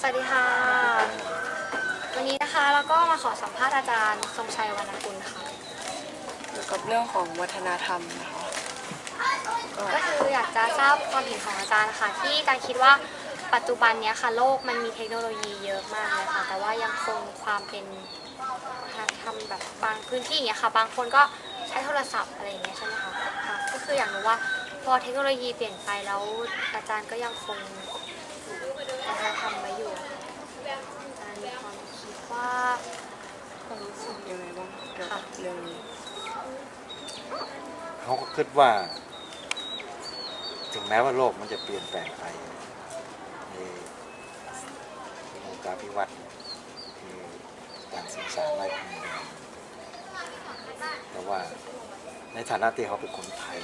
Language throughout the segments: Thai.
สวัสดีค่ะ วันนี้นะคะเราก็มาขอสัมภาษณ์อาจารย์ทรงชัยวรรณกุลค่ะ เกี่ยวกับเรื่องของวัฒนธรรมนะคะก็ก็คืออยากจะทราบความเห็นของอาจารย์ค่ะที่อาจารย์คิดว่าปัจจุบันเนี้ยค่ะโลกมันมีเทคโนโลยีเยอะมากเลยค่ะ แต่ว่ายังคงความเป็นวัฒนธรรมแบบบางพื้นที่อย่างเงี้ยค่ะ บางคนก็ใช้โทรศัพท์อะไรอย่างเงี้ยใช่ไหมคะค่ะก็คืออยากรู้ว่าพอเทคโนโลยีเปลี่ยนไปแล้วอาจารย์ก็ยังคงวัฒนธรรมไว้อยู่อะค่ะอาจารย์มีความคิด ว่าความรู้สึกยังไงบ้างเกี่ยวกับเรื่องนี้เขาก็คิดว่า ถึงแม้ว่าโลกมันจะเปลี่ยนแปลงไปในวงการพิวัตรมีการศึกษาไล่พรมแดนแต่ว่าในฐานะที่เขาเป็นคนไทย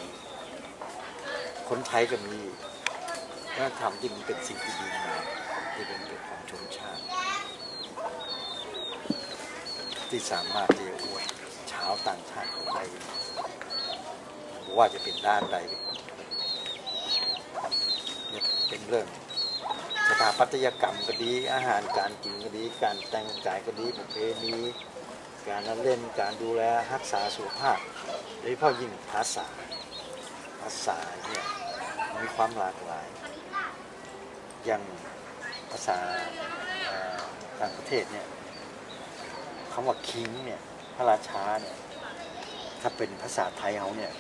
คนไทยก็มีวัฒนธรรมที่มันเป็นสิ่งที่ดีงามที่เป็นเป็นของชนชาติ ที่สามารถที่จะอวดชาวต่างชาติองไทยว่าจะเป็นด้านใดเป็นเรื่องสถาปัตยกรรมก็ดี อาหารการกินก็ดี การแต่งกายก็ดีประเพณีการเล่นการดูแลรักษาสุขภาพโดยเฉพาะยิ่งภาษา ภาษาเนี่ยมีความหลากหลาย อย่างภาษาต่างประเทศเนี่ย คำว่าคิงเนี่ยพระราชาเนี่ยถ้าเป็นภาษาไทยเขาเนี่ย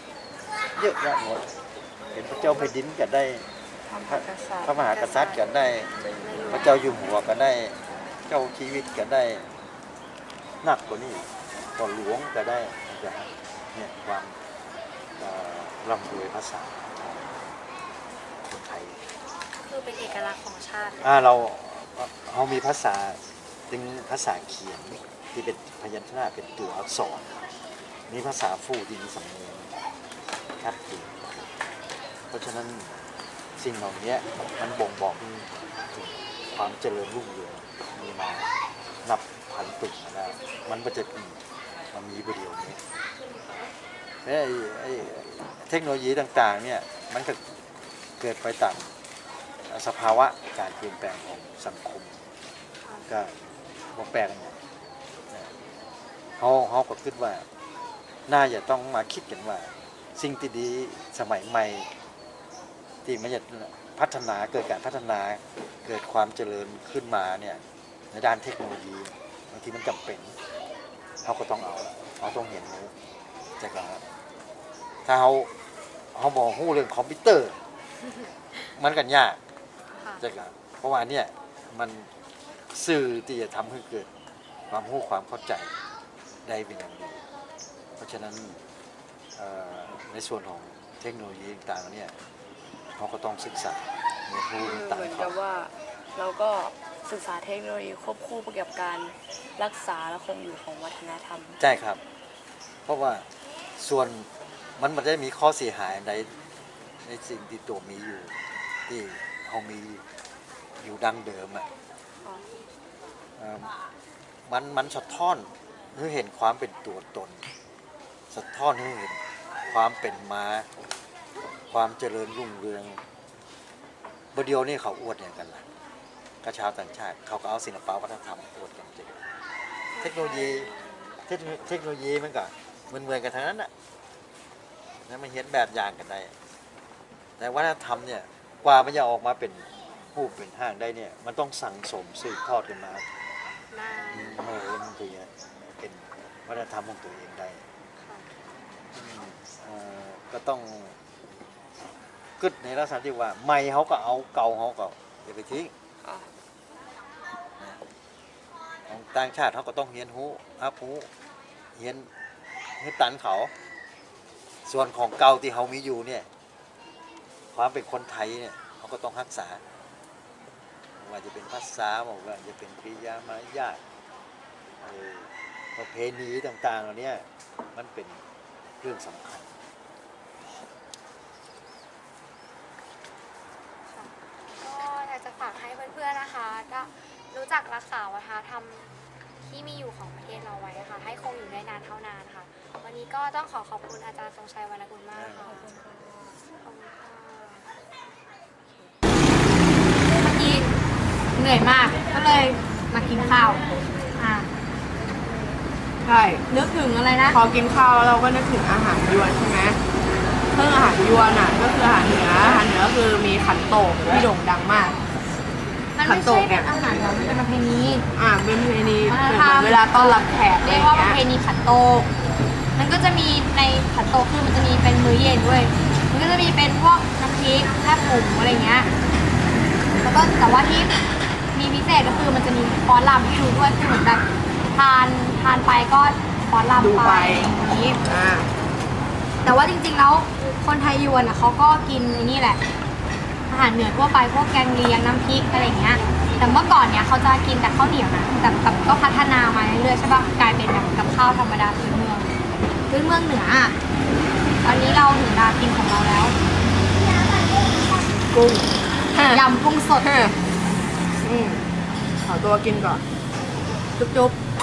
เยอะแยะหมดเป็นพระเจ้าแผ่นดินก็ได้พระมหากษัตริพระย์มหากษัตริย์ก็ได้ พระเจ้าอยู่หัวก็ได้ เจ้าชีวิตก็ได้หนักกว่านี้ก็หลวงก็ได้นะครับเนี่ยความเอ่อร่ำรวยภาษาของคนไทยคือเป็นเอกลักษณ์ของชาติเลยอ่าเราเรามีภาษาเป็นภาษาเขียน ที่เป็นพยัญชนะเป็นตัวอักษร มีภาษาฟู่ที่มีสำเนียงชัดเจนเพราะฉะนั้นสิ่งเหล่านี้มันบ่งบอกถึงความเจริญรุ่งเรืองมีมานับพันปีแล้วมันก็จะมีมันมีประเดี๋ยวนี้ไอ้ไอ้เทคโนโลยีต่างๆเนี่ยมันก็เกิดไปตามสภาวะการเปลี่ยนแปลงของสังคม ก็บ่แปลกันหมดน เขาเขาก็คิดว่า น่าจะต้องมาคิดกันว่า สิ่งที่ดีสมัยใหม่ ที่มันจะพัฒนาเกิดการพัฒนาเกิดความเจริญขึ้นมาเนี่ยในด้านเทคโนโลยีบางทีมันจำเป็นเขาก็ต้องเอาเขาต้องเห็นรู้จากเราถ้าเขาเขาบอกหู้เรื่องคอมพิวเตอร์ มันกันยากค่ะใช่ครับเพราะว่าเนี่ยมันสื่อที่จะทำให้เกิดความรู้ความเข้าใจ ได้เป็นอย่างดีเพราะฉะนั้นเอ่อในส่วนของเทคโนโลยีต่างๆเนี่ยเขาก็ต้องศึกษาเรียนรู้คือต่างเหมือนๆกัเขาบว่าเราก็ศึกษาเทคโนโลยีควบคู่ไปกับการรักษาและคงอยู่ของวัฒนธรรม ใช่ครับ เพราะว่าส่วนมันมันได้มีข้อเสียหายในในสิ่งที่ตัวมีอยู่ ที่เขามีอยู่ดั้งเดิมอะเอ่อมันมันสะท้อน ให้เห็นความเป็นตัวตน สะท้อนให้เห็นความเป็นมา ความเจริญรุ่งเรืองบเดียวนี่เขาอวดอย่างกันล่ะกระชาวต่างชาติเขาก็เอาศิลปวัฒนธรรมอวดกันจริงเทคโนโลยีเทคโนเทคโนโลยีมันก็เหมือนเหมือนๆกันทั้งนั้นน่ะแล้วมันเห็นแบบอย่างกันได้ แต่วัฒนธรรมเนี่ยกว่ามันจะออกมาเป็นผู้เป็นห้างได้เนี่ย มันต้องสั่งสมสืบทอดกันมา หน้า โอ้โหมันถึงจะเป็น วัฒนธรรมของตัวเองได้ค่ะอืมเอ่อก็ต้องกึดในลักษณะที่ว่าใหม่เขาก็เอาเก่าเขาก็อย่าไปทิ้งค่ะนะของต่างชาติเขาก็ต้องเรียนรู้อัพรู้เรียนให้ตันเขา ส่วนของเก่าที่เขามีอยู่เนี่ย ความเป็นคนไทยเนี่ยเขาก็ต้องรักษาไม่ว่าจะเป็นภาษาบอกว่าจะเป็นกริยามารยาทเอ่อ ประเพณีต่างๆเหล่านี้มันเป็นเรื่องสำคัญ ก็อยากจะฝากให้เพื่อนๆนะคะก็รู้จักรักษาวัฒนธรรมที่มีอยู่ของประเทศเราไว้ค่ะ ให้คงอยู่ได้นานเท่านานค่ะ วันนี้ก็ต้องขอขอบคุณอาจารย์ทรงชัยวรรณกุลมากค่ะขอบคุณค่ะวันนี้เหนื่อยมากมากินข้าวอะ ใช่นึกถึงอะไรนะ พอกินข้าวเราก็นึกถึงอาหารยวนใช่ไหมเครื่องอาหารยวนอะ ก็คืออาหารเหนืออาหารเหนือก็คือมีขันโตกที่โด่งดังมาก มันขัไม่นโตใช่กเนี่เป็นยอาหารหรอกมันเป็นประเพณีอ่าเป็นประเพณีวัเหฒนธรรมมือนเวลาต้อนรับแขกอะไรเรีอยกย่างว่าประเงี้ยเพณีขันโตก มันก็จะมีในขันโตกคือมันจะมีเป็นมื้อเย็นด้วย มันก็จะมีเป็นพวกน้ำพริกแคบหมูอะไรเงี้ย แล้วก็แต่ว่าที่มีพิเศษก็คือมันจะมีฟ้อนรำให้ดูด้วยคือเหมือนแบบ ทานทานไปก็ฟ้อนดูรำไปไป อย่างนี้ อ่า แต่ว่าจริงๆแล้วคนไทยยวนอะเขาก็กินไอ้นี่แหละ อาหารเหนือทั่วไปพวกแกงเลียงน้ำพริกอะไรเงี้ย แต่เมื่อก่อนเนี้ยเขาจะกินแต่ข้าวเหนียวนะแต่แบบก็พัฒนามาเรื่อยๆใช่ปะกลายเป็นแบบกับข้าวธรรมดาพื้นเมืองพื้นเมืองเหนืออะตอนนี้เราถึงเวลากินของเราแล้วกุ้งยำกุ้งสด อืมขอตัวกินก่อน จุ๊บๆ